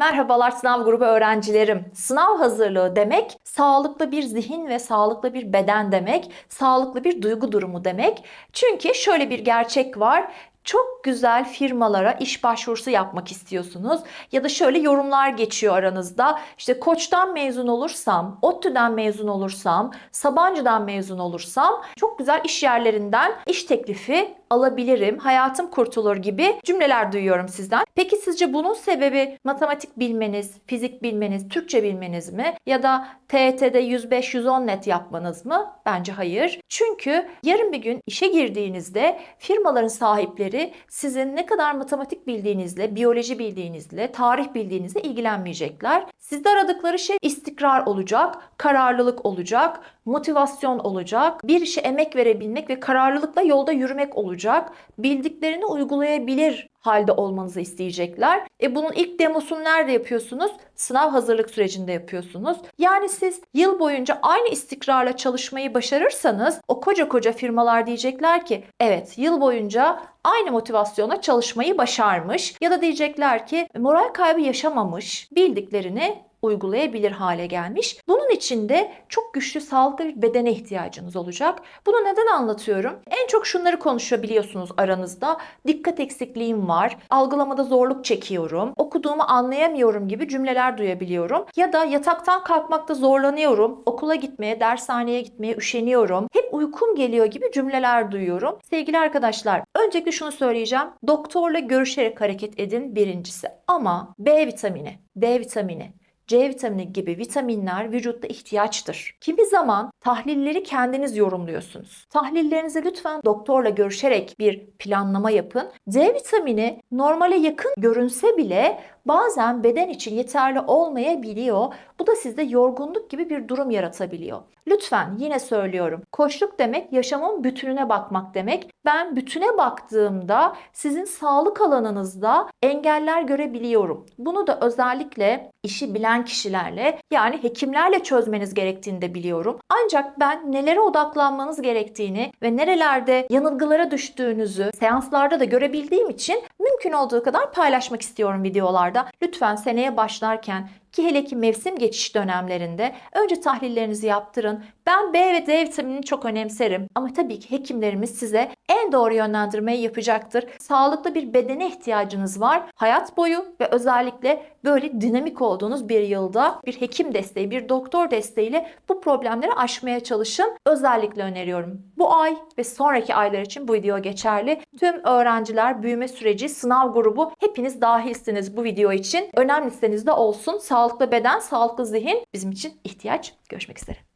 Merhabalar sınav grubu öğrencilerim. Sınav hazırlığı demek sağlıklı bir zihin ve sağlıklı bir beden demek, sağlıklı bir duygu durumu demek. Çünkü şöyle bir gerçek var. Çok güzel firmalara iş başvurusu yapmak istiyorsunuz ya da şöyle yorumlar geçiyor aranızda. İşte Koç'tan mezun olursam, ODTÜ'den mezun olursam, Sabancı'dan mezun olursam çok güzel iş yerlerinden iş teklifi alabilirim, hayatım kurtulur gibi cümleler duyuyorum sizden. Peki sizce bunun sebebi matematik bilmeniz, fizik bilmeniz, Türkçe bilmeniz mi? Ya da TET'de 105-110 net yapmanız mı? Bence hayır. Çünkü yarın bir gün işe girdiğinizde firmaların sahipleri sizin ne kadar matematik bildiğinizle, biyoloji bildiğinizle, tarih bildiğinizle ilgilenmeyecekler. Sizde aradıkları şey istikrar olacak, kararlılık olacak, motivasyon olacak, bir işe emek verebilmek ve kararlılıkla yolda yürümek olacak. Bildiklerini uygulayabilir halde olmanızı isteyecekler. E bunun ilk demosunu nerede yapıyorsunuz? Sınav hazırlık sürecinde yapıyorsunuz. Yani siz yıl boyunca aynı istikrarla çalışmayı başarırsanız o koca koca firmalar diyecekler ki evet yıl boyunca aynı motivasyona çalışmayı başarmış ya da diyecekler ki moral kaybı yaşamamış, bildiklerini uygulayabilir hale gelmiş. Bunun için de çok güçlü sağlıklı bir bedene ihtiyacınız olacak. Bunu neden anlatıyorum? En çok şunları konuşabiliyorsunuz aranızda. Dikkat eksikliğim var, algılamada zorluk çekiyorum, okuduğumu anlayamıyorum gibi cümleler duyabiliyorum. Ya da yataktan kalkmakta zorlanıyorum, okula gitmeye, dershaneye gitmeye üşeniyorum, hep uykum geliyor gibi cümleler duyuyorum. Sevgili arkadaşlar, öncelikle şunu söyleyeceğim. Doktorla görüşerek hareket edin birincisi. Ama B vitamini, D vitamini, C vitamini gibi vitaminler vücutta ihtiyaçtır. Kimi zaman tahlilleri kendiniz yorumluyorsunuz. Tahlillerinizi lütfen doktorla görüşerek bir planlama yapın. C vitamini normale yakın görünse bile bazen beden için yeterli olmayabiliyor. Bu da sizde yorgunluk gibi bir durum yaratabiliyor. Lütfen yine söylüyorum. Koçluk demek yaşamın bütününe bakmak demek. Ben bütüne baktığımda sizin sağlık alanınızda engeller görebiliyorum. Bunu da özellikle işi bilen kişilerle yani hekimlerle çözmeniz gerektiğini de biliyorum. Ancak ben nelere odaklanmanız gerektiğini ve nerelerde yanılgılara düştüğünüzü seanslarda da görebildiğim için mümkün olduğu kadar paylaşmak istiyorum videolarda. Lütfen seneye başlarken ki hele ki mevsim geçiş dönemlerinde önce tahlillerinizi yaptırın. Ben B ve D vitaminini çok önemserim. Ama tabii ki hekimlerimiz size en doğru yönlendirmeyi yapacaktır. Sağlıklı bir bedene ihtiyacınız var. Hayat boyu ve özellikle böyle dinamik olduğunuz bir yılda bir hekim desteği, bir doktor desteğiyle bu problemleri aşmaya çalışın. Özellikle öneriyorum. Bu ay ve sonraki aylar için bu video geçerli. Tüm öğrenciler, büyüme süreci, sınav grubu hepiniz dahilsiniz bu video için. Önemli listenizde olsun. Sağlıklı beden, sağlıklı zihin bizim için ihtiyaç. Görüşmek üzere.